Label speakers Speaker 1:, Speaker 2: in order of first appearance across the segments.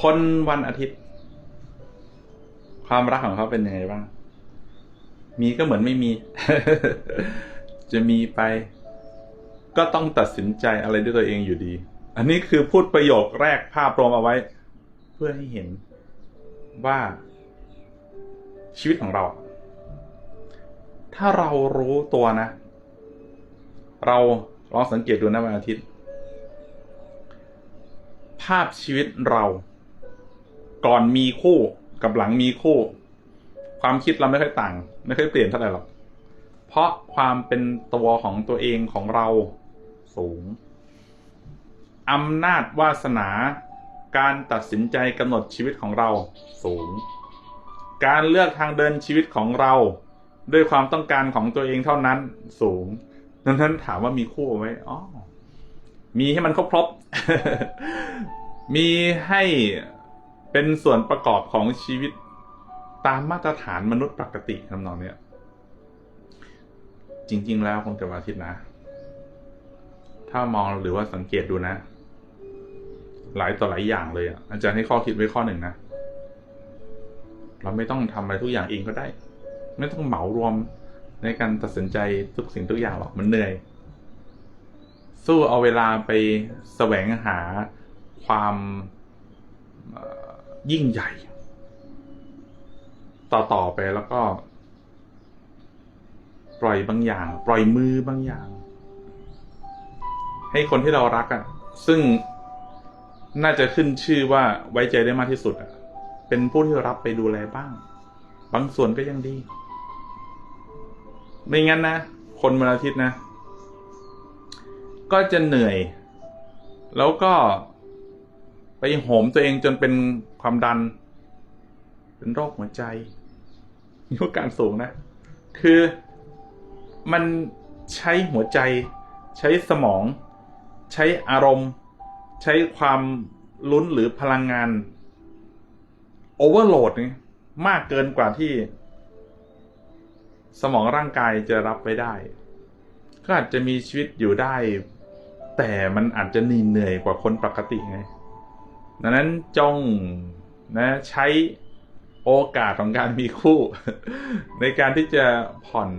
Speaker 1: คนวันอาทิตย์ ความรักของเขาเป็นยังไงบ้าง มีก็เหมือนไม่มี จะมีไป ก็ต้องตัดสินใจอะไรด้วยตัวเองอยู่ดี อันนี้คือพูดประโยคแรกภาพรวมเอาไว้ เพื่อให้เห็นว่าชีวิตของเรา ถ้าเรารู้ตัวนะ เราลองสังเกตดูนะวันอาทิตย์ ภาพชีวิตเรา ก่อนมีคู่กับหลังมีคู่ ความคิดเราไม่ค่อยต่าง ไม่ค่อยเปลี่ยนเท่าไหร่หรอก เพราะความเป็นตัวของตัวเองของเราสูงอำนาจวาสนาการตัดสินใจกำหนดชีวิตของเราสูง การเลือกทางเดินชีวิตของเรา ด้วยความต้องการของตัวเองเท่านั้นสูงดังนั้นถามว่ามีคู่ไหมอ๋อมีให้มันครบครบมีให้ เป็นส่วนประกอบของชีวิตตามมาตรฐานมนุษย์ปกติทำนองเนี้ยจริง ๆ แล้วคนเกิดวันอาทิตย์นะ ถ้ามองหรือว่าสังเกตดูนะ หลายต่อหลายอย่างเลยอะ อาจารย์ให้ข้อคิดไว้ข้อหนึ่งนะ เราไม่ต้องทำอะไรทุกอย่างเองก็ได้ ไม่ต้องเหมารวมในการตัดสินใจทุกสิ่งทุกอย่างหรอกมันเหนื่อย สู้เอาเวลาไปแสวงหาความ ยิ่งใหญ่ ต่อต่อไปแล้วก็ ปล่อยบางอย่าง ปล่อยมือบางอย่าง ให้คนที่เรารักอะ่ะ ซึ่งน่าจะขึ้นชื่อว่าไว้ใจได้มากที่สุดอะ่ะเป็นผู้ที่รับไปดูแลบ้าง บางส่วนก็ยังดี ไม่งั้นนะ คนวันอาทิตย์นะ ก็จะเหนื่อย แล้วก็ไปโหมตัวเองจนเป็น ความดัน เป็นโรคหัวใจ มีโอกาสสูงนะ คือมันใช้หัวใจ ใช้สมอง ใช้อารมณ์ ใช้ความลุ้นหรือพลังงานโอเวอร์โหลดนี่มากเกินกว่าที่ สมองร่างกายจะรับไปได้ ก็อาจจะมีชีวิตอยู่ได้ แต่มันอาจจะหนีเหนื่อยกว่าคนปกติไงดังนั้นจง นะใช้โอกาสของการมีคู่ ในการที่จะผ่อน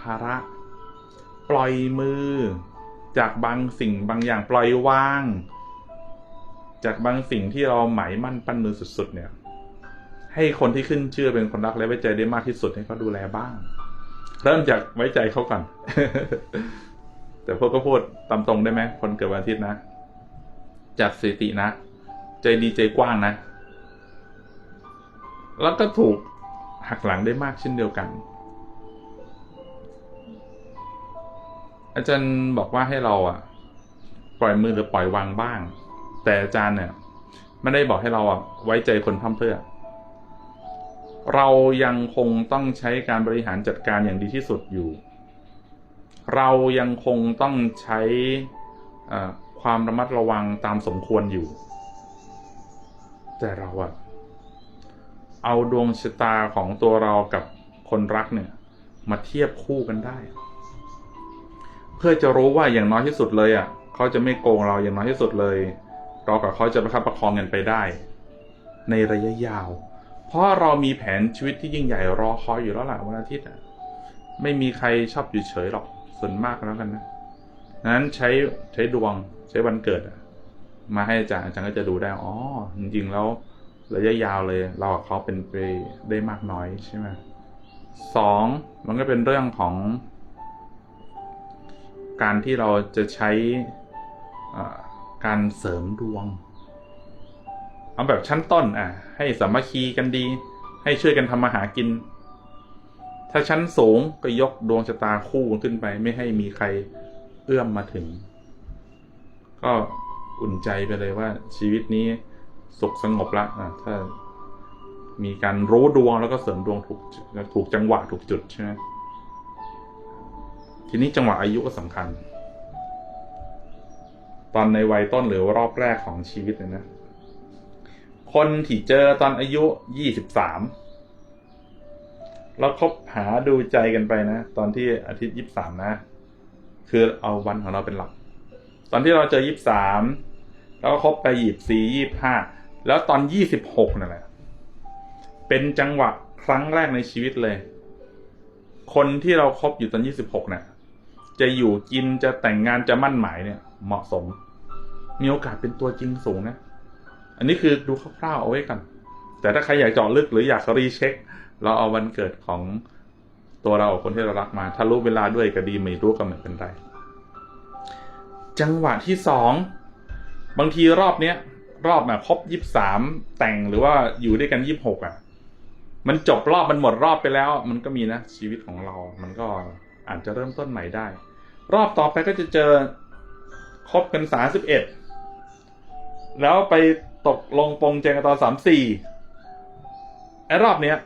Speaker 1: ภาระ ปล่อยมือ จากบางสิ่งบางอย่างปล่อยวาง จากบางสิ่งที่เราหมายมั่นปั้นมือสุด ๆ เนี่ย ให้คนที่ขึ้นเชื่อเป็นคนรักและไว้ใจได้มากที่สุดให้เขาดูแลบ้าง เริ่มจากไว้ใจเขาก่อน แต่พวกก็พูดตามตรงได้ไหมคนเกิดวันอาทิตย์นะ จากสถิตินะ ใจดีใจกว้างนะ แล้วก็ถูกหักหลังได้มากเช่นเดียวกัน อาจารย์บอกว่าให้เราอะปล่อยมือหรือปล่อยวางบ้าง แต่อาจารย์เนี่ยไม่ได้บอกให้เราอะไว้ใจคนพร่ำเพื่อ เรายังคงต้องใช้การบริหารจัดการอย่างดีที่สุดอยู่ เรายังคงต้องใช้ความระมัดระวังตามสมควรอยู่ แต่เราอะเอาดวงชะตาของตัวเรากับคนรักเนี่ย มาเทียบคู่กันได้ เพื่อจะรู้ว่าอย่างน้อยที่สุดเลยอะเขาจะไม่โกงเราอย่างน้อยที่สุดเลย เรากับเขาจะประคับประคองกันไปได้ ในระยะยาว เพราะเรามีแผนชีวิตที่ยิ่งใหญ่รอคอยอยู่แล้วแหละวันอาทิตย์อะไม่มีใครชอบอยู่เฉยหรอกส่วนมากแล้วกันนะนั้นใช้ใช้ดวงใช้วันเกิดอะ มาให้อาจารย์อาจารย์ก็จะดูได้อ๋อจริงๆแล้วระยะยาวเลย เรากับเขาเป็นไปได้มากน้อยใช่ไหมสองมันก็เป็นเรื่องของ การที่เราจะใช้การเสริมดวง เอาแบบชั้นต้นอะ ให้สามัคคีกันดี ให้ช่วยกันทำมาหากิน ถ้าชั้นสูงก็ยกดวงชะตาคู่ขึ้นไป ไม่ให้มีใครเอื้อมมาถึง ก็ อุ่นใจไปเลยว่าชีวิตนี้สุขสงบละอะถ้ามีการรู้ดวงแล้วก็เสริมดวงถูกถูกจังหวะถูกจุดใช่ไหมทีนี้จังหวะอายุก็สำคัญ ตอนในวัยต้นหรือว่ารอบแรกของชีวิตเนี่ยนะ คนที่เจอตอนอายุยี่สิบสามแล้วคบหาดูใจกันไปนะ ตอนที่อาทิตย์ยี่สิบสามนะ คือเอาวันของเราเป็นหลัก ตอนที่เราเจอยี่สิบสาม แล้วก็ครบไปยี่สี่ยี่ห้าแล้วตอนยี่สิบหกนั่นแหละ เป็นจังหวะครั้งแรกในชีวิตเลย คนที่เราครบอยู่ตอนยี่สิบหกเนี่ยจะอยู่กินจะแต่งงานจะมั่นหมายเนี่ย เหมาะสม มีโอกาสเป็นตัวจริงสูงนะ อันนี้คือดูคร่าวๆเอาไว้กัน แต่ถ้าใครอยากเจาะลึกหรืออยากรีเช็ค เราเอาวันเกิดของตัวเราคนที่เรารักมา ถ้ารู้เวลาด้วยก็ดีไม่รู้ก็ไม่เป็นไรจังหวะที่สอง บางทีรอบเนี้ย รอบแบบครบยี่สามแต่งหรือว่าอยู่ด้วยกันยี่หกอะ มันจบรอบมันหมดรอบไปแล้ว มันก็มีนะชีวิตของเรา มันก็อาจจะเริ่มต้นใหม่ได้ รอบต่อไปก็จะเจอคบกันสามสิบเอ็ดแล้วไปตกลงปงใจกันตอนสามสี่ไอ้รอบเนี้ย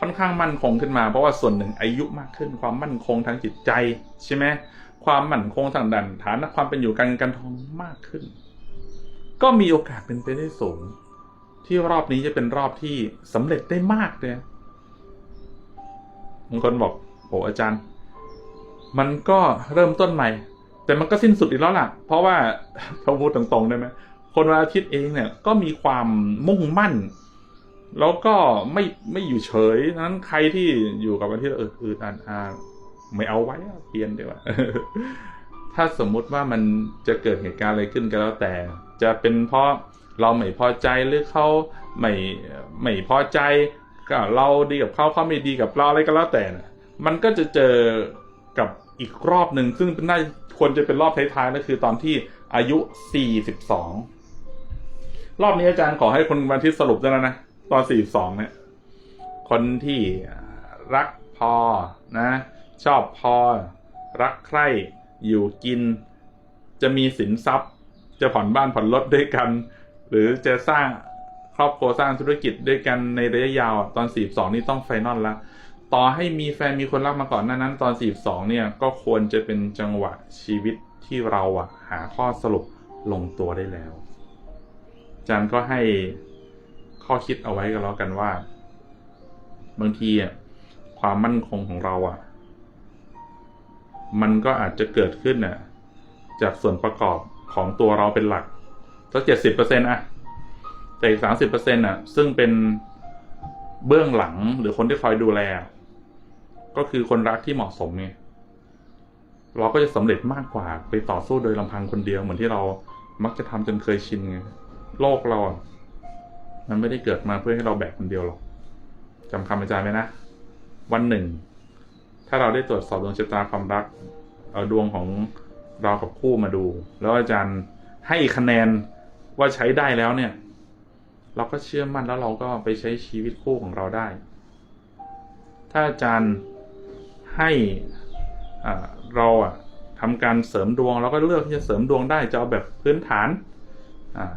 Speaker 1: ค่อนข้างมั่นคงขึ้นมา เพราะว่าส่วนหนึ่งอายุมากขึ้นความมั่นคงทางจิตใจใช่ไหม ความมั่นคงทางดันฐานะความเป็นอยู่การเงินการทองมากขึ้น ก็มีโอกาสเป็นไปได้สูง ที่รอบนี้จะเป็นรอบที่สำเร็จได้มากเลยบางคนบอกโอ้อาจารย์ มันก็เริ่มต้นใหม่ แต่มันก็สิ้นสุดอีกแล้วล่ะ เพราะว่าเขาพูดตรงๆได้ไหมคนวันอาทิตย์เองเนี่ยก็มีความมุ่งมั่น แล้วก็ไม่ไม่อยู่เฉยนั้นใครที่อยู่กับวันที่เอออืดอันอ่า ไม่เอาไว้เปลี่ยนดีกว่าถ้าสมมุติว่ามันจะเกิดเหตุการณ์อะไรขึ้นก็แล้วแต่ จะเป็นเพราะเราไม่พอใจหรือเขาไม่ไม่พอใจก็เราดีกับเขาเขาไม่ดีกับเราอะไรก็แล้วแต่นะมันก็จะเจอกับอีกรอบหนึ่งซึ่งเป็นน่าควรจะเป็นรอบท้ายๆนั่นคือตอนที่อายุ 42 รอบนี้อาจารย์ขอให้คนวันที่สรุปได้แล้วนะ ตอน 42 เนี่ย คนที่รักพอนะ ชอบพอ รักใคร่อยู่กิน จะมีสินทรัพย์ จะผ่อนบ้านผ่อนรถด้วยกัน หรือจะสร้างครอบครัวสร้างธุรกิจด้วยกันในระยะยาวตอะตอน42นี่ต้องไฟนอลละต่อให้มีแฟนมีคนรักมาก่อนหน้านั้น ตอน42เนี่ยก็ควรจะเป็นจังหวะชีวิตที่เราอะหาข้อสรุปลงตัวได้แล้วจารย์ก็ให้ข้อคิดเอาไว้กันแล้วกันว่า บางทีอะความมั่นคงของเราอะ มันก็อาจจะเกิดขึ้นน่ะจากส่วนประกอบของตัวเราเป็นหลักสักเจ็ดสิบเปอร์เซ็นต์อะแต่อีกสามสิบเปอร์เซ็นต์อะซึ่งเป็นเบื้องหลังหรือคนที่คอยดูแล ก็คือคนรักที่เหมาะสมไงเราก็จะสำเร็จมากกว่าไปต่อสู้โดยลำพังคนเดียวเหมือนที่เรามักจะทำจนเคยชินไงโลกเราอะมันไม่ได้เกิดมาเพื่อให้เราแบกคนเดียวหรอกจำคำอาจารย์ไว้นะ วันหนึ่ง ถ้าเราได้ตรวจสอบดวงชะตาความรัก เอาดวงของเรากับคู่มาดู แล้วอาจารย์ให้คะแนนว่าใช้ได้แล้วเนี่ย เราก็เชื่อมั่นแล้วเราก็ไปใช้ชีวิตคู่ของเราได้ ถ้าอาจารย์ให้เราอะทำการเสริมดวงเราก็เลือกที่จะเสริมดวงได้จะเอาแบบพื้นฐาน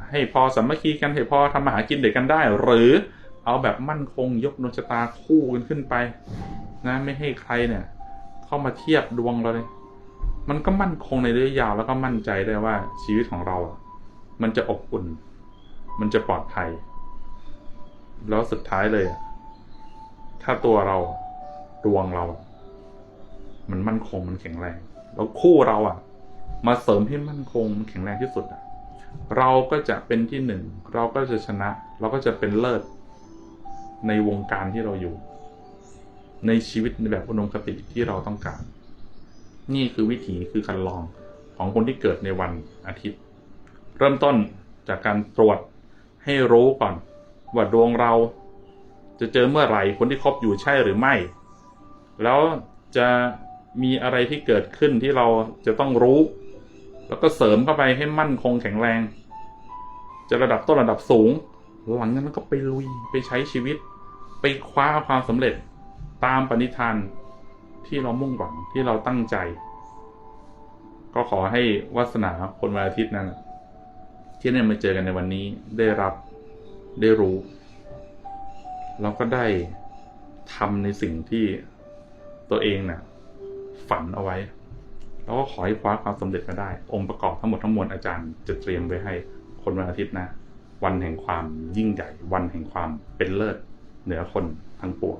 Speaker 1: ให้พอสามัคคีกันให้พอทำมาหากินเด็กกันได้ หรือเอาแบบมั่นคงยกดวงชะตาคู่กันขึ้นไป นะไม่ให้ใครเนี่ย เข้ามาเทียบดวงเราเลย มันก็มั่นคงในระยะยาวแล้วก็มั่นใจได้ว่าชีวิตของเราอะมันจะอบอุ่น มันจะปลอดภัย แล้วสุดท้ายเลยอะถ้าตัวเราดวงเรา มันมั่นคงมันแข็งแรง แล้วคู่เราอะ มาเสริมให้มั่นคงแข็งแรงที่สุดอะเราก็จะเป็นที่หนึ่ง เราก็จะชนะ เราก็จะเป็นเลิศในวงการที่เราอยู่ ในชีวิตในแบบอุดมคติที่เราต้องการ นี่คือวิถีคือคันลองของคนที่เกิดในวันอาทิตย์ เริ่มต้นจากการตรวจให้รู้ก่อน ว่าดวงเราจะเจอเมื่อไหร่คนที่คบอยู่ใช่หรือไม่ แล้วจะมีอะไรที่เกิดขึ้นที่เราจะต้องรู้ แล้วก็เสริมเข้าไปให้มั่นคงแข็งแรง จะระดับต้นระดับสูง หลังจากนั้นก็ไปลุยไปใช้ชีวิต ไปคว้าความสำเร็จ ตามปณิธานที่เรามุ่งหวังที่เราตั้งใจ ก็ขอให้วาสนาคนวันอาทิตย์นั้นที่ได้มาเจอกันในวันนี้ได้รับได้รู้ แล้วก็ได้ทำในสิ่งที่ตัวเองน่ะ ฝันเอาไว้ แล้วก็ขอให้คว้าความสำเร็จมาได้ องค์ประกอบทั้งหมดทั้งมวลอาจารย์จะเตรียมไว้ให้คนวันอาทิตย์นะ วันแห่งความยิ่งใหญ่ วันแห่งความเป็นเลิศ เหนือคนทั้งปวง